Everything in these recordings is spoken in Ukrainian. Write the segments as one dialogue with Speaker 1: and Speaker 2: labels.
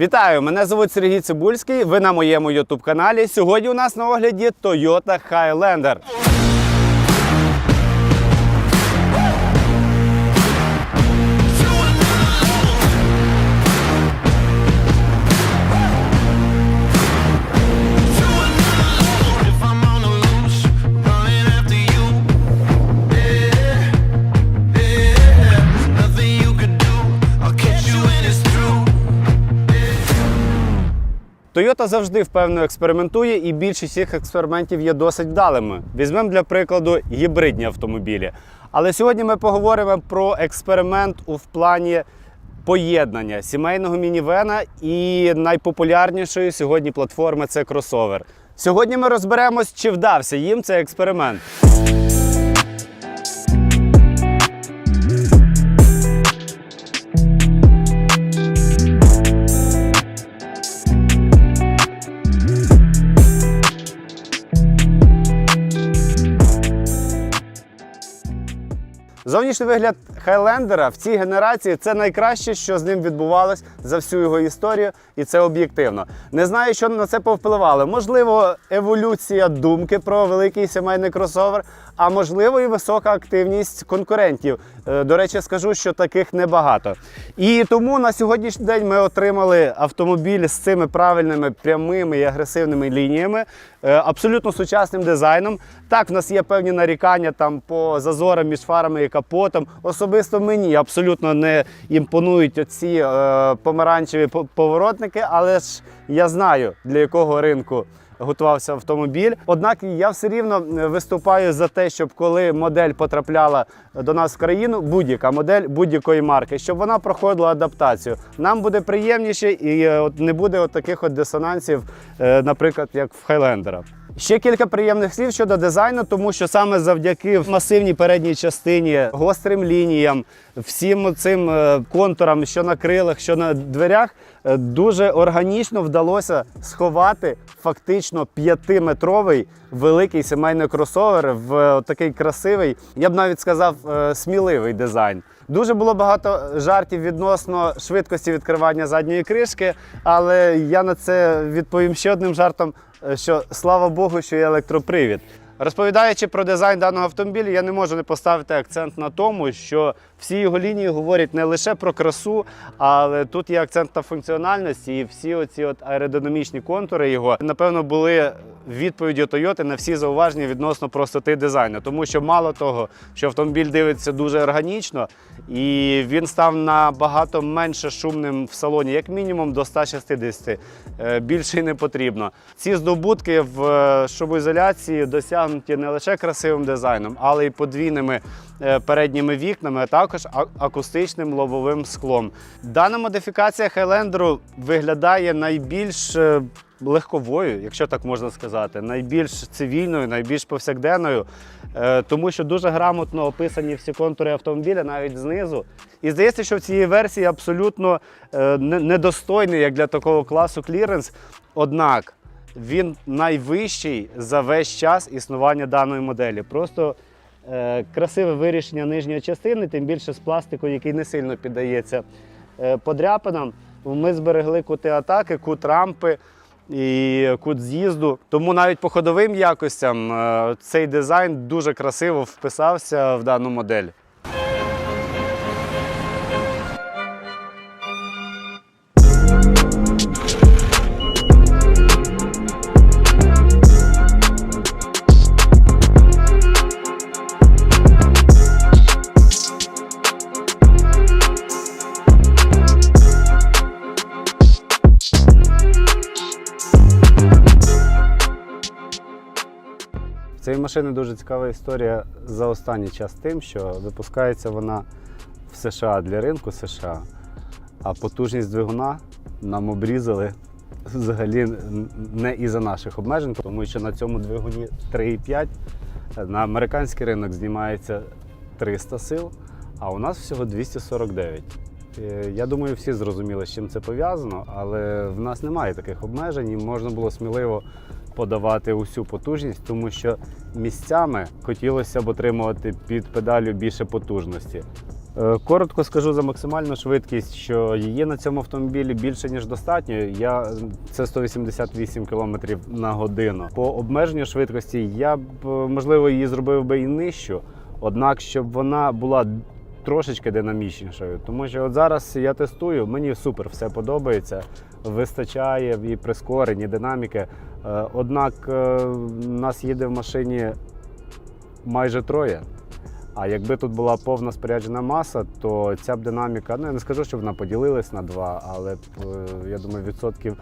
Speaker 1: Вітаю! Мене звуть Сергій Цибульський. Ви на моєму youtube каналі. Сьогодні у нас на огляді Toyota Highlander. Toyota завжди впевнено експериментує, і більшість цих експериментів є досить вдалими. Візьмемо для прикладу гібридні автомобілі. Але сьогодні ми поговоримо про експеримент у в плані поєднання сімейного мінівена і найпопулярнішої сьогодні платформи це кросовер. Сьогодні ми розберемось, чи вдався їм цей експеримент. Зовнішній вигляд Хайлендера в цій генерації це найкраще, що з ним відбувалось за всю його історію, і це об'єктивно. Не знаю, що на це повпливало. Можливо, еволюція думки про великий сімейний кросовер, а можливо, і висока активність конкурентів. Е, До речі, скажу, що таких небагато. І тому на сьогоднішній день ми отримали автомобіль з цими правильними прямими і агресивними лініями, е, абсолютно сучасним дизайном. Так, в нас є певні нарікання там по зазорам між фарами і капотом. Особисто мені абсолютно не імпонують оці е, помаранчеві поворотники, але ж я знаю для якого ринку. Готувався автомобіль. Однак я все рівно виступаю за те, щоб коли модель потрапляла до нас в країну, будь-яка модель будь-якої марки, щоб вона проходила адаптацію. Нам буде приємніше і е, от не буде от таких от дисонансів, е, наприклад, як в Хайлендера. Ще кілька приємних слів щодо дизайну, тому що саме завдяки масивній передній частині, гострим лініям, всім цим е, контурам, що на крилах, що на дверях, е, дуже органічно вдалося сховати фактично п'ятиметровий великий сімейний кросовер в е, такий красивий, я б навіть сказав, сміливий дизайн. Дуже було багато жартів відносно швидкості відкривання задньої кришки, але я на це відповім ще одним жартом, що слава Богу, що є електропривід. Розповідаючи про дизайн даного автомобіля, я не можу не поставити акцент на тому, що всі його лінії говорять не лише про красу, але тут є акцент на функціональності, і всі оці от аеродинамічні контури його напевно були відповіддю Toyota на всі зауваження відносно простоти дизайну. Тому що мало того, що автомобіль дивиться дуже органічно, і він став набагато менше шумним в салоні, як мінімум до 160. Е, Більше й не потрібно. Ці здобутки в е, шумоізоляції досягнуті не лише красивим дизайном, але й подвійними е, передніми вікнами, а також акустичним лобовим склом. Дана модифікація Хайлендеру виглядає найбільш легковою, якщо так можна сказати, найбільш цивільною, найбільш повсякденною, е, тому що дуже грамотно описані всі контури автомобіля, навіть знизу. І здається, що в цій версії абсолютно е, недостойний як для такого класу кліренс. Однак він найвищий за весь час існування даної моделі. Просто е, красиве вирішення нижньої частини, тим більше з пластику, який не сильно піддається подряпинам. Ми зберегли кути атаки, кут рампи і кут з'їзду. Тому навіть по ходовим якостям е, цей дизайн дуже красиво вписався в дану модель. Машини дуже цікава історія за останній час тим, що випускається вона в США для ринку США, а потужність двигуна нам обрізали взагалі не із-за наших обмежень, тому що на цьому двигуні 3,5 на американський ринок знімається 300 сил, а у нас всього 249. Е, Я думаю, всі зрозуміли, з чим це пов'язано, але в нас немає таких обмежень і можна було сміливо подавати усю потужність, тому що місцями хотілося б отримувати під педалю більше потужності. Е, Коротко скажу за максимальну швидкість, що її на цьому автомобілі більше ніж достатньо. Я це 188 км на годину. По обмеженню швидкості я б можливо її зробив би і нижчу, однак щоб вона була трошечки динамічнішою. Тому що от зараз я тестую, мені супер все подобається. Вистачає і прискорень, і динаміки. Е, Однак е, нас їде в машині майже троє. А якби тут була повна споряджена маса, то ця б динаміка, ну я не скажу, що вона поділилась на два, але е, я думаю, відсотків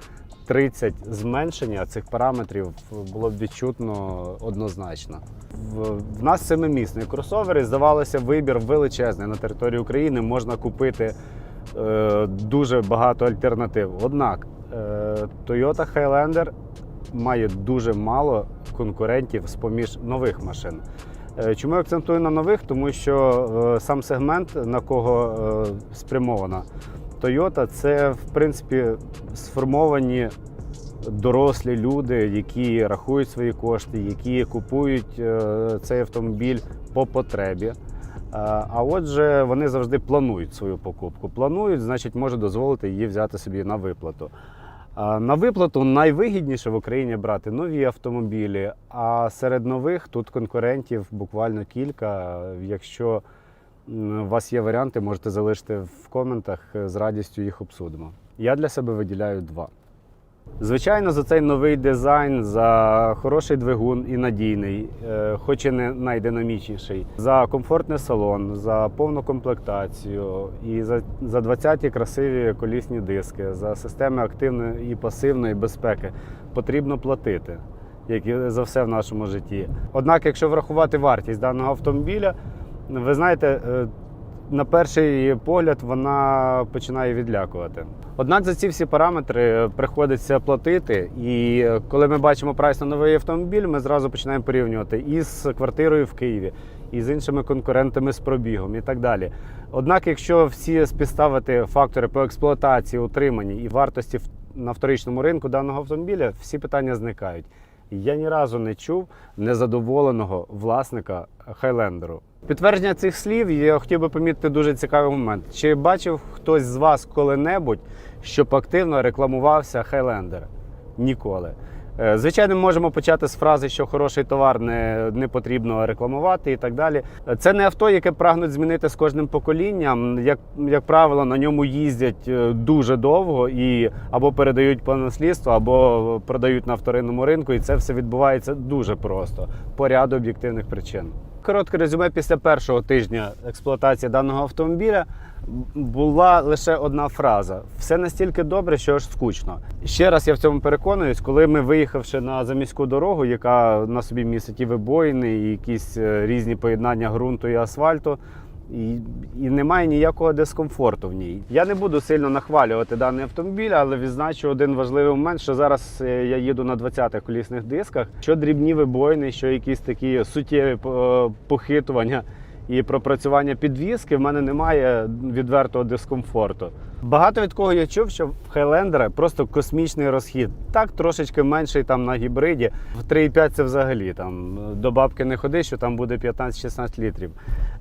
Speaker 1: 30 зменшення цих параметрів було б відчутно однозначно. В, нас семимісний кросовер, і здавалося, вибір величезний на території України. Можна купити е, дуже багато альтернатив. Однак е, Toyota Highlander має дуже мало конкурентів з поміж нових машин. Е, Чому я акцентую на нових? Тому що е, сам сегмент, на кого е, спрямована Toyota, це в принципі сформовані дорослі люди, які рахують свої кошти, які купують е, цей автомобіль по потребі. Е, А отже, вони завжди планують свою покупку. Планують, значить, може дозволити її взяти собі на виплату. На виплату найвигідніше в Україні брати нові автомобілі, а серед нових тут конкурентів буквально кілька. Якщо у вас є варіанти, можете залишити в коментах, з радістю їх обсудимо. Я для себе виділяю два. Звичайно, за цей новий дизайн, за хороший двигун і надійний, е, хоч і не найдинамічніший, за комфортний салон, за повну комплектацію і за, за 20-ті красиві колісні диски, за системи активної і пасивної безпеки потрібно платити, як і за все в нашому житті. Однак, якщо врахувати вартість даного автомобіля, ви знаєте, е, на перший погляд вона починає відлякувати. Однак за ці всі параметри приходиться платити. І коли ми бачимо прайс на новий автомобіль, ми зразу починаємо порівнювати із квартирою в Києві, і з іншими конкурентами з пробігом і так далі. Однак, якщо всі співставити фактори по експлуатації, утриманні і вартості на вторичному ринку даного автомобіля, всі питання зникають. Я ні разу не чув незадоволеного власника Хайлендеру. Підтвердження цих слів я хотів би помітити дуже цікавий момент. Чи бачив хтось з вас коли-небудь, щоб активно рекламувався Хайлендер? Ніколи. Е, Звичайно, ми можемо почати з фрази, що хороший товар не, не потрібно рекламувати і так далі. Це не авто, яке прагнуть змінити з кожним поколінням. Як, як правило, на ньому їздять е, дуже довго і або передають по наслідству, або продають на вторинному ринку, і це все відбувається дуже просто по ряду об'єктивних причин. Коротке резюме після першого тижня експлуатації даного автомобіля була лише одна фраза: все настільки добре, що аж скучно. Ще раз я в цьому переконуюсь, коли ми виїхавши на заміську дорогу, яка на собі містить і вибоїни, і якісь е, різні поєднання ґрунту і асфальту. І, і немає ніякого дискомфорту в ній. Я не буду сильно нахвалювати даний автомобіль, але відзначу один важливий момент, що зараз е, я їду на 20-х колісних дисках. Що дрібні вибоїни, що якісь такі суттєві е, похитування і пропрацювання підвіски, в мене немає відвертого дискомфорту. Багато від кого я чув, що в Хайлендера просто космічний розхід. Так трошечки менший там на гібриді. В 3,5 це взагалі там до бабки не ходи, що там буде 15-16 літрів.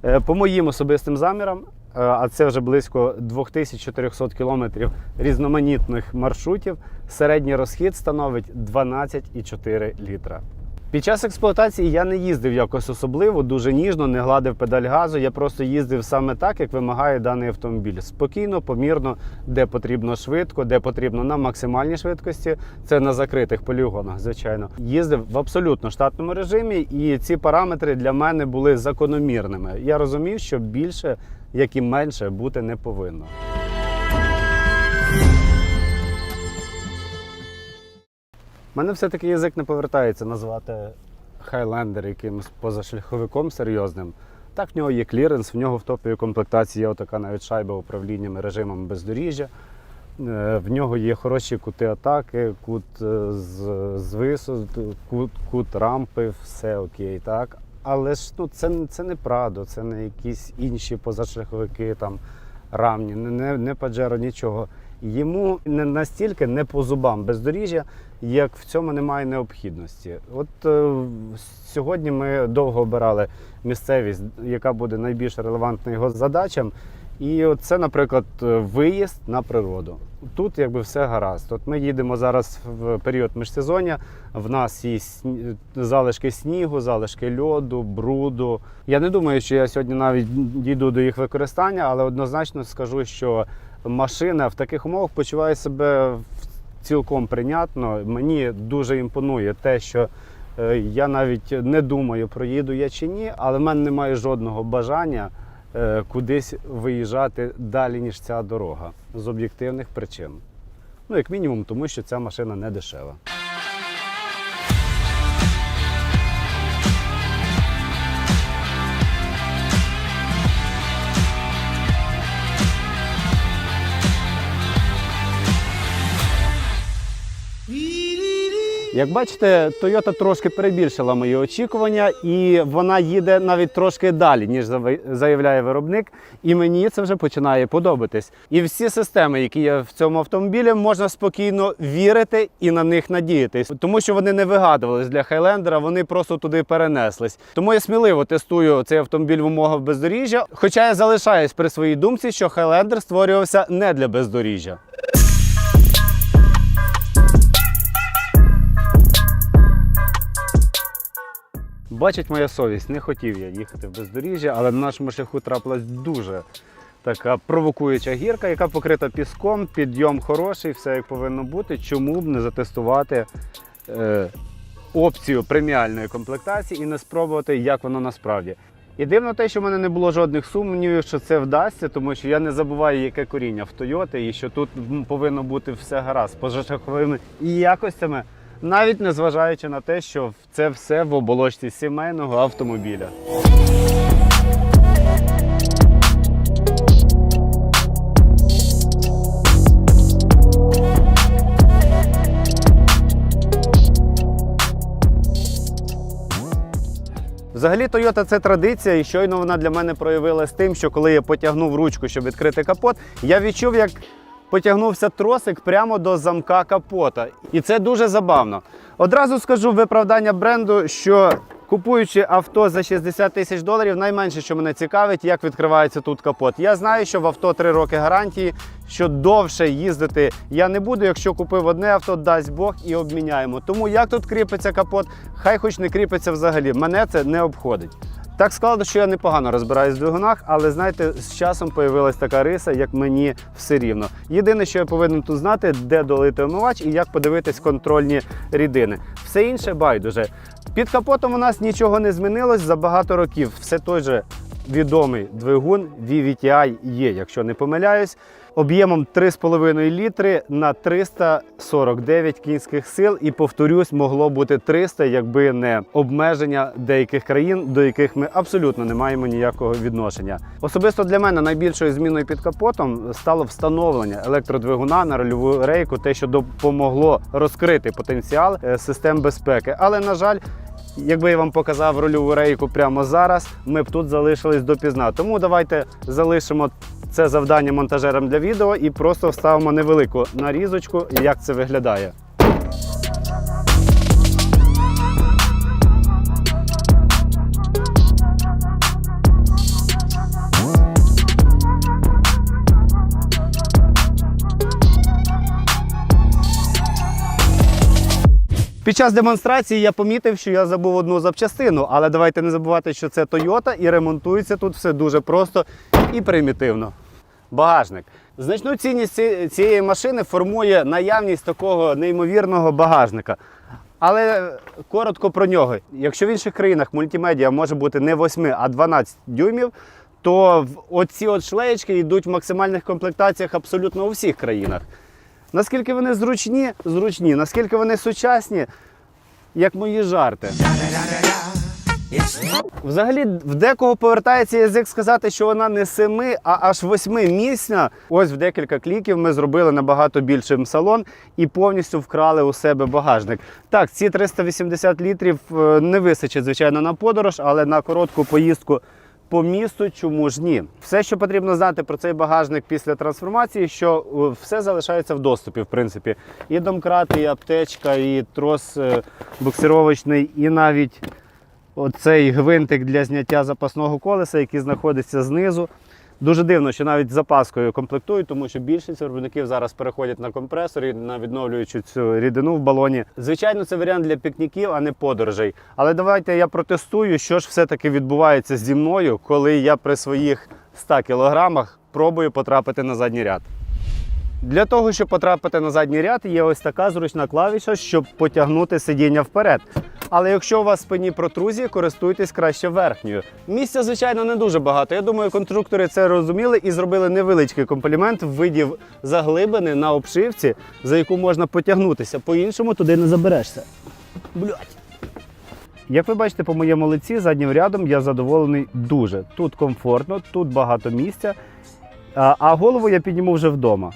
Speaker 1: Е, По моїм особистим замірам, е, а це вже близько 2400 кілометрів різноманітних маршрутів, середній розхід становить 12,4 літра. Під час експлуатації я не їздив якось особливо, дуже ніжно, не гладив педаль газу. Я просто їздив саме так, як вимагає даний автомобіль. Спокійно, помірно, де потрібно швидко, де потрібно на максимальній швидкості. Це на закритих полігонах, звичайно. Їздив в абсолютно штатному режимі, і ці параметри для мене були закономірними. Я розумів, що більше, як і менше, бути не повинно. У мене все-таки язик не повертається назвати Хайлендер якимось позашляховиком серйозним. Так, в нього є кліренс, в нього в топовій комплектації є така навіть шайба управлінням режимом бездоріжжя. Е, В нього є хороші кути атаки, кут е, з, з кут, кут рампи, все окей, так. Але ж ну, це, це не Прадо, це не якісь інші позашляховики, там, рамні, не, не Паджеро, нічого. Йому не настільки не по зубам бездоріжжя, як в цьому немає необхідності. От е, сьогодні ми довго обирали місцевість, яка буде найбільш релевантна його задачам. І це, наприклад, е, виїзд на природу. Тут якби все гаразд. От ми їдемо зараз в період міжсезоння. В нас є залишки снігу, залишки льоду, бруду. Я не думаю, що я сьогодні навіть дійду до їх використання, але однозначно скажу, що машина в таких умовах почуває себе цілком прийнятно. Мені дуже імпонує те, що е, я навіть не думаю, проїду я чи ні, але в мене немає жодного бажання е, кудись виїжджати далі, ніж ця дорога з об'єктивних причин. Ну, як мінімум, тому що ця машина не дешева. Як бачите, Toyota трошки перебільшила мої очікування, і вона їде навіть трошки далі, ніж заявляє виробник. І мені це вже починає подобатись. І всі системи, які є в цьому автомобілі, можна спокійно вірити і на них надіятись, тому що вони не вигадувались для Хайлендера, вони просто туди перенеслись. Тому я сміливо тестую цей автомобіль в умовах бездоріжжя. Хоча я залишаюсь при своїй думці, що Хайлендер створювався не для бездоріжжя. Бачить моя совість, не хотів я їхати в бездоріжжя, але на нашому шляху трапилась дуже така провокуюча гірка, яка покрита піском, підйом хороший, все як повинно бути. Чому б не затестувати е, опцію преміальної комплектації і не спробувати, як воно насправді. І дивно те, що в мене не було жодних сумнівів, що це вдасться, тому що я не забуваю, яке коріння в Тойоти, і що тут повинно бути все гаразд з пожежаховими якостями, навіть не зважаючи на те, що це все в оболочці сімейного автомобіля. Взагалі, Toyota це традиція, і щойно вона для мене проявилась тим, що коли я потягнув ручку, щоб відкрити капот, я відчув, як потягнувся тросик прямо до замка капота. І це дуже забавно. Одразу скажу виправдання бренду, що купуючи авто за 60 тисяч доларів, найменше, що мене цікавить, як відкривається тут капот. Я знаю, що в авто 3 роки гарантії, що довше їздити я не буду. Якщо купив одне авто, дасть Бог і обміняємо. Тому як тут кріпиться капот, хай хоч не кріпиться взагалі. Мене це не обходить. Так склало, що я непогано розбираюсь в двигунах, але знаєте, з часом появилась така риса, як мені все рівно. Єдине, що я повинен тут знати, де долити омивач і як подивитись контрольні рідини. Все інше байдуже. Під капотом у нас нічого не змінилось за багато років. Все той же відомий двигун VVTi є, якщо не помиляюсь, об'ємом 3,5 літри на 349 кінських сил. І повторюсь, могло бути 300, якби не обмеження деяких країн, до яких ми абсолютно не маємо ніякого відношення. Особисто для мене найбільшою зміною під капотом стало встановлення електродвигуна на рольову рейку, те, що допомогло розкрити потенціал е, систем безпеки. Але на жаль. Якби я вам показав рольову рейку прямо зараз, ми б тут залишились допізна. Тому давайте залишимо це завдання монтажерам для відео і просто вставимо невелику нарізочку, як це виглядає. Під час демонстрації я помітив, що я забув одну запчастину, але давайте не забувати, що це Toyota і ремонтується тут все дуже просто і примітивно. Багажник. Значну цінність цієї машини формує наявність такого неймовірного багажника. Але коротко про нього. Якщо в інших країнах мультимедіа може бути не 8, а 12 дюймів, то оці от шлеєчки йдуть в максимальних комплектаціях абсолютно у всіх країнах. Наскільки вони зручні, зручні, наскільки вони сучасні, як мої жарти. Взагалі, в декого повертається язик сказати, що вона не семи, а аж восьмимісна. Ось в декілька кліків ми зробили набагато більшим салон і повністю вкрали у себе багажник. Так, ці 380 літрів е, не вистачить, звичайно, на подорож, але на коротку поїздку по місту чому ж ні? Все, що потрібно знати про цей багажник після трансформації, що е, все залишається в доступі, в принципі. І домкрат, і аптечка, і трос е, буксировочний, і навіть оцей гвинтик для зняття запасного колеса, який знаходиться знизу. Дуже дивно, що навіть запаскою комплектують, тому що більшість виробників зараз переходять на компресорі, на відновлюючу цю рідину в балоні. Звичайно, це варіант для пікніків, а не подорожей. Але давайте я протестую, що ж все-таки відбувається зі мною, коли я при своїх 100 кілограмах пробую потрапити на задній ряд. Для того, щоб потрапити на задній ряд, є ось така зручна клавіша, щоб потягнути сидіння вперед. Але якщо у вас в спині протрузії, користуйтесь краще верхньою. Місця, звичайно, не дуже багато. Я думаю, конструктори це розуміли і зробили невеличкий комплімент в виді заглибини на обшивці, за яку можна потягнутися. По-іншому туди не заберешся. Блять. Як ви бачите по моєму лиці, заднім рядом я задоволений дуже. Тут комфортно, тут багато місця, а голову я підніму вже вдома.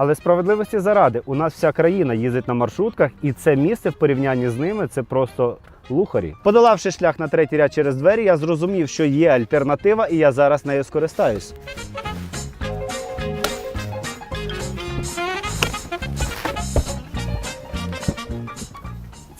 Speaker 1: Але справедливості заради, у нас вся країна їздить на маршрутках, і це місце в порівнянні з ними це просто лухарі. Подолавши шлях на третій ряд через двері, я зрозумів, що є альтернатива, і я зараз нею скористаюсь.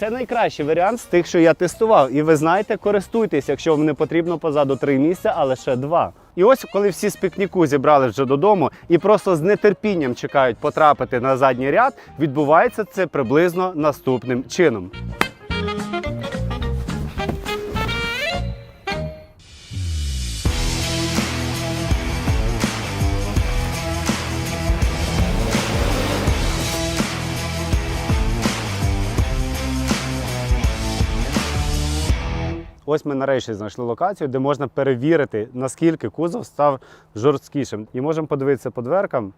Speaker 1: Це найкращий варіант з тих, що я тестував. І ви знаєте, користуйтесь, якщо вам не потрібно позаду три місця, а лише два. І ось, коли всі з пікніку зібрали вже додому і просто з нетерпінням чекають потрапити на задній ряд, відбувається це приблизно наступним чином. Ось ми нарешті знайшли локацію, де можна перевірити, наскільки кузов став жорсткішим. І можемо подивитися по дверкам,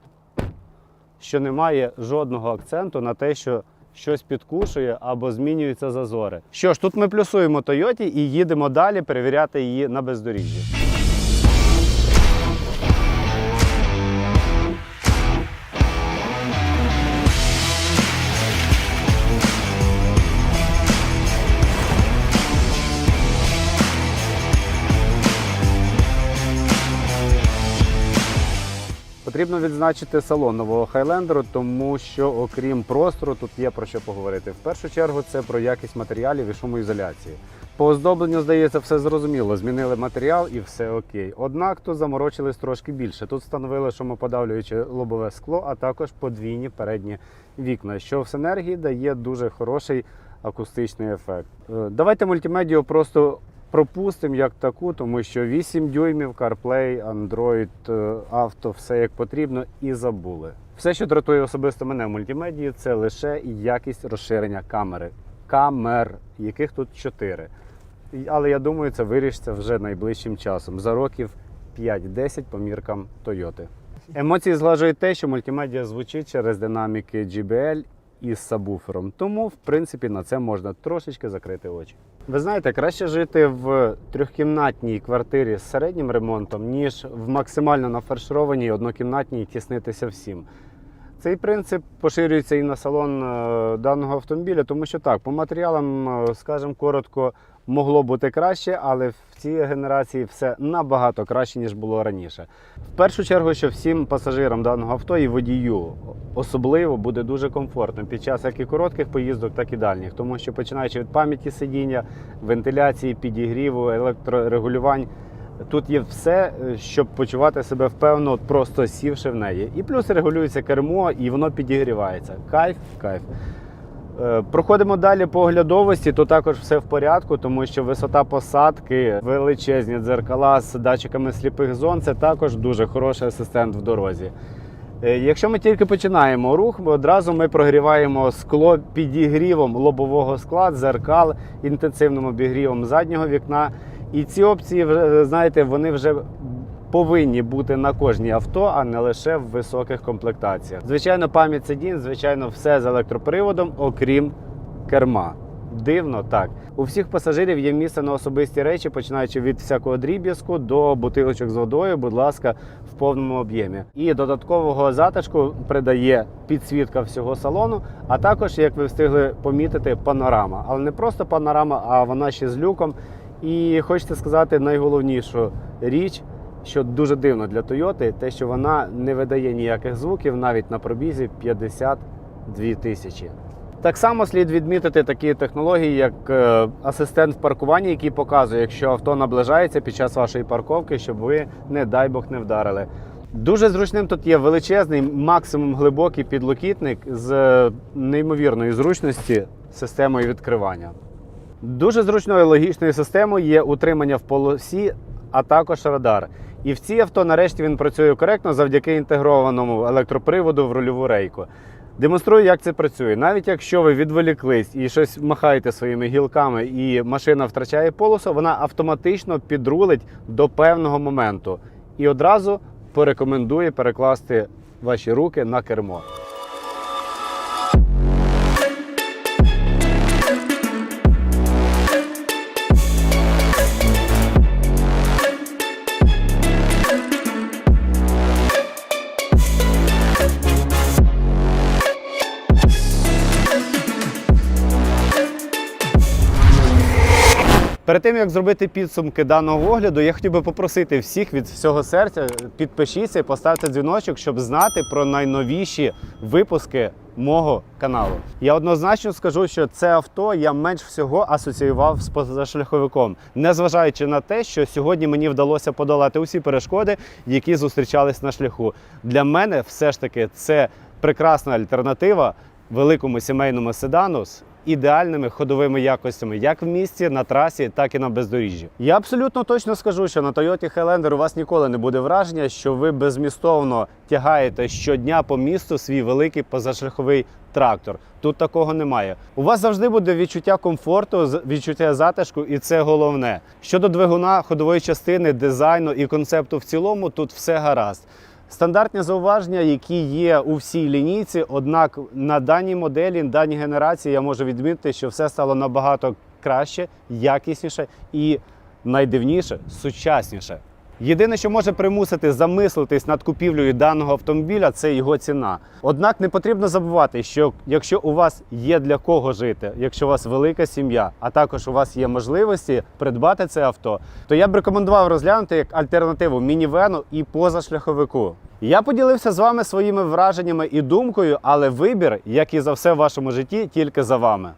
Speaker 1: що немає жодного акценту на те, що щось підкушує або змінюються зазори. Що ж, тут ми плюсуємо Тойоті і їдемо далі перевіряти її на бездоріжжі. Потрібно відзначити салон нового Хайлендеру, тому що окрім простору, тут є про що поговорити. В першу чергу це про якість матеріалів і шумоізоляції. По оздобленню, здається, все зрозуміло. Змінили матеріал і все окей. Однак тут заморочились трошки більше. Тут встановили шумоподавлююче лобове скло, а також подвійні передні вікна, що в синергії дає дуже хороший акустичний ефект. Е, Давайте мультимедію просто пропустимо як таку, тому що 8 дюймів CarPlay, Android, е, авто, все як потрібно, і забули. Все, що дратує особисто мене в мультимедії, це лише якість розширення камери. Камер, яких тут 4. Але я думаю, це вирішиться вже найближчим часом. За років 5-10 по міркам Toyota. Емоції зглажують те, що мультимедіа звучить через динаміки JBL із сабвуфером. Тому, в принципі, на це можна трошечки закрити очі. Ви знаєте, краще жити в трьохкімнатній квартирі з середнім ремонтом, ніж в максимально нафаршированій однокімнатній тіснитися всім. Цей принцип поширюється і на салон е, даного автомобіля, тому що так, по матеріалам, е, скажімо коротко, могло бути краще, але в цій генерації все набагато краще, ніж було раніше. В першу чергу, що всім пасажирам даного авто і водію особливо буде дуже комфортно під час як і коротких поїздок, так і дальніх, тому що починаючи від пам'яті сидіння, вентиляції, підігріву, електрорегулювань. Тут є все, е, щоб почувати себе впевнено, просто сівши в неї. І плюс регулюється кермо, і воно підігрівається. Кайф, кайф. Е, Проходимо далі по оглядовості, то також все в порядку, тому що висота посадки, величезні дзеркала з датчиками сліпих зон це також дуже хороший асистент в дорозі. Е, Якщо ми тільки починаємо рух, одразу ми прогріваємо скло підігрівом лобового скла, дзеркал, інтенсивним обігрівом заднього вікна. І ці опції, знаєте, вони вже повинні бути на кожній авто, а не лише в високих комплектаціях. Звичайно, пам'ять сидінь, звичайно, все з електроприводом, окрім керма. Дивно, так. У всіх пасажирів є місце на особисті речі, починаючи від всякого дріб'язку до бутилочок з водою, будь ласка, в повному об'ємі. І додаткового затишку придає підсвітка всього салону, а також, як ви встигли помітити, панорама. Але не просто панорама, а вона ще з люком. І хочеться сказати найголовнішу річ, що дуже дивно для Toyota, те, що вона не видає ніяких звуків навіть на пробізі 52 тисячі. Так само слід відмітити такі технології, як е, асистент в паркуванні, який показує, якщо авто наближається під час вашої парковки, щоб ви, не дай Бог, не вдарили. Дуже зручним тут є величезний, максимум глибокий підлокітник з е, неймовірної зручності системою відкривання. Дуже зручною логічною системою є утримання в полосі, а також радар. І в цій авто нарешті він працює коректно завдяки інтегрованому електроприводу в рульову рейку. Демонструю, як це працює. Навіть якщо ви відволіклись і щось махаєте своїми гілками, і машина втрачає полосу, вона автоматично підрулить до певного моменту і одразу порекомендує перекласти ваші руки на кермо. Перед тим як зробити підсумки даного огляду, я хотів би попросити всіх від всього серця підпишіться і поставте дзвіночок, щоб знати про найновіші випуски мого каналу. Я однозначно скажу, що це авто я менш всього асоціював з позашляховиком, незважаючи на те, що сьогодні мені вдалося подолати усі перешкоди, які зустрічались на шляху. Для мене все ж таки це прекрасна альтернатива великому сімейному седану з ідеальними ходовими якостями як в місті, на трасі, так і на бездоріжжі. Я абсолютно точно скажу, що на Toyota Highlander у вас ніколи не буде враження, що ви безмістовно тягаєте щодня по місту свій великий позашляховий трактор. Тут такого немає. У вас завжди буде відчуття комфорту, відчуття затишку, і це головне. Щодо двигуна, ходової частини, дизайну і концепту в цілому, тут все гаразд. Стандартні зауваження, які є у всій лінійці, однак на даній моделі, даній генерації я можу відмітити, що все стало набагато краще, якісніше і найдивніше сучасніше. Єдине, що може примусити замислитись над купівлею даного автомобіля, це його ціна. Однак не потрібно забувати, що якщо у вас є для кого жити, якщо у вас велика сім'я, а також у вас є можливості придбати це авто, то я б рекомендував розглянути як альтернативу мінівену і позашляховику. Я поділився з вами своїми враженнями і думкою, але вибір, як і за все в вашому житті, тільки за вами.